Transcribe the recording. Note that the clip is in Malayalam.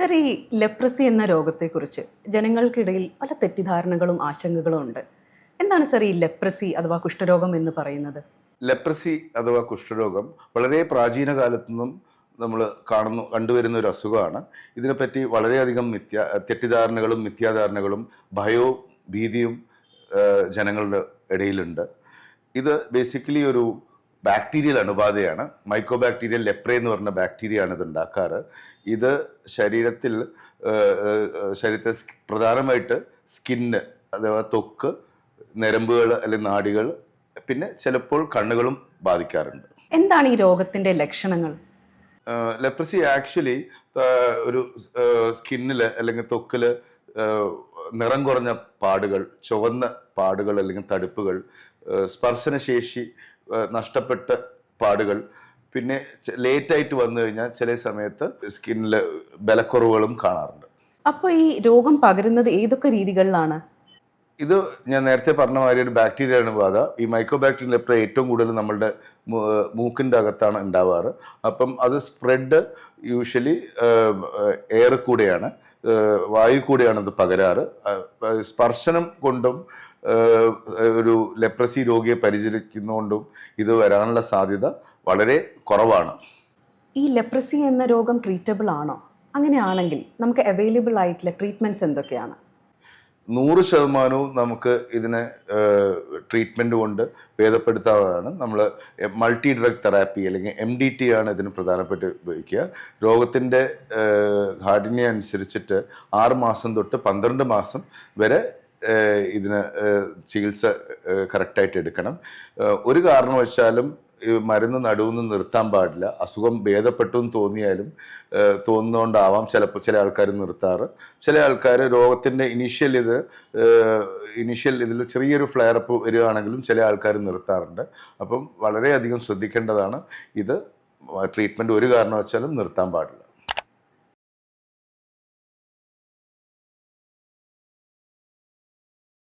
സർ ഈ ലെപ്രസി എന്ന രോഗത്തെക്കുറിച്ച് ജനങ്ങൾക്കിടയിൽ പല തെറ്റിദ്ധാരണകളും ആശങ്കകളും ഉണ്ട്. എന്താണ് സർ ഈ ലെപ്രസി അഥവാ കുഷ്ഠരോഗം എന്ന് പറയുന്നത്? ലെപ്രസി അഥവാ കുഷ്ഠരോഗം വളരെ പ്രാചീന കാലത്തു നിന്നും നമ്മൾ കാണുന്നു കണ്ടുവരുന്ന ഒരു അസുഖമാണ്. ഇതിനെപ്പറ്റി വളരെയധികം മിഥ്യ തെറ്റിദ്ധാരണകളും മിഥ്യാധാരണകളും ഭയവും ഭീതിയും ജനങ്ങളുടെ ഇടയിലുണ്ട്. ഇത് ബേസിക്കലി ഒരു ബാക്ടീരിയൽ അണുബാധയാണ്. മൈക്കോ ബാക്ടീരിയൽ ലെപ്ര എന്ന് പറഞ്ഞ ബാക്ടീരിയയാണ് ഇത് ഉണ്ടാക്കാറ്. ഇത് ശരീരത്തിൽ ശരീരത്തെ പ്രധാനമായിട്ട് സ്കിന്ന് അഥവാ തൊക്ക് നരമ്പുകൾ അല്ലെങ്കിൽ നാടികൾ പിന്നെ ചിലപ്പോൾ കണ്ണുകളും ബാധിക്കാറുണ്ട്. എന്താണ് ഈ രോഗത്തിന്റെ ലക്ഷണങ്ങൾ? ലെപ്രസി ആക്ച്വലി ഒരു സ്കിന്നിൽ അല്ലെങ്കിൽ തൊക്കിൽ നിറം കുറഞ്ഞ പാടുകൾ ചുവന്ന പാടുകൾ അല്ലെങ്കിൽ തടുപ്പുകൾ സ്പർശനശേഷി നഷ്ടപ്പെട്ട പാടുകൾ. പിന്നെ ലേറ്റായിട്ട് വന്നു കഴിഞ്ഞാൽ ചില സമയത്ത് സ്കിന്നിൽ ബലക്കുറവുകളും കാണാറുണ്ട്. അപ്പോൾ ഈ രോഗം പകരുന്നത് ഏതൊക്കെ രീതികളിലാണ്? ഇത് ഞാൻ നേരത്തെ പറഞ്ഞ മാതിരി ഒരു ബാക്ടീരിയ അണുബാധ ഈ മൈക്രോ ബാക്ടീരിയ ലെപ്ര ഏറ്റവും കൂടുതൽ നമ്മളുടെ മൂക്കിന്റെ അകത്താണ് ഉണ്ടാവാറ്. അപ്പം അത് സ്പ്രെഡ് യൂഷ്വലി എയർ കൂടെയാണ്. വായു കൂടെയാണ് അത് പകരാറ്. സ്പർശനം കൊണ്ടും ഒരു ലെപ്രസി രോഗിയെ പരിചരിക്കുന്നതുകൊണ്ടും ഇത് വരാനുള്ള സാധ്യത വളരെ കുറവാണ്. ഈ ലെപ്രസി എന്ന രോഗം ട്രീറ്റബിൾ ആണോ? അങ്ങനെയാണെങ്കിൽ നമുക്ക് അവൈലബിൾ ആയിട്ടുള്ള ട്രീറ്റ്മെന്റ്സ് എന്തൊക്കെയാണ്? നൂറ് ശതമാനവും നമുക്ക് ഇതിനെ ട്രീറ്റ്മെന്റ് കൊണ്ട് ഭേദപ്പെടുത്താവുന്നതാണ്. നമ്മൾ മൾട്ടി ഡ്രഗ് തെറാപ്പി അല്ലെങ്കിൽ എം ഡി ടി ആണ് ഇതിന് പ്രധാനപ്പെട്ട് ഉപയോഗിക്കുക. രോഗത്തിന്റെ കാഠിന്യം അനുസരിച്ചിട്ട് ആറ് മാസം തൊട്ട് പന്ത്രണ്ട് മാസം വരെ ഇതിന് ചികിത്സ കറക്റ്റായിട്ട് എടുക്കണം. ഒരു കാരണവശാലും മരുന്ന് നടുവെന്ന് നിർത്താൻ പാടില്ല. അസുഖം ഭേദപ്പെട്ടു എന്ന് തോന്നിയാലും തോന്നുന്നതുകൊണ്ടാവാം ചിലപ്പോൾ ചില ആൾക്കാർ നിർത്താറ്. ചില ആൾക്കാർ രോഗത്തിന്റെ ഇനീഷ്യൽ ഇത് ഇനീഷ്യൽ ഇതിൽ ചെറിയൊരു ഫ്ലെയറപ്പ് വരികയാണെങ്കിലും ചില ആൾക്കാർ നിർത്താറുണ്ട്. അപ്പം വളരെയധികം ശ്രദ്ധിക്കേണ്ടതാണ് ഇത്. ട്രീറ്റ്മെന്റ് ഒരു കാരണവശാലും നിർത്താൻ പാടില്ല.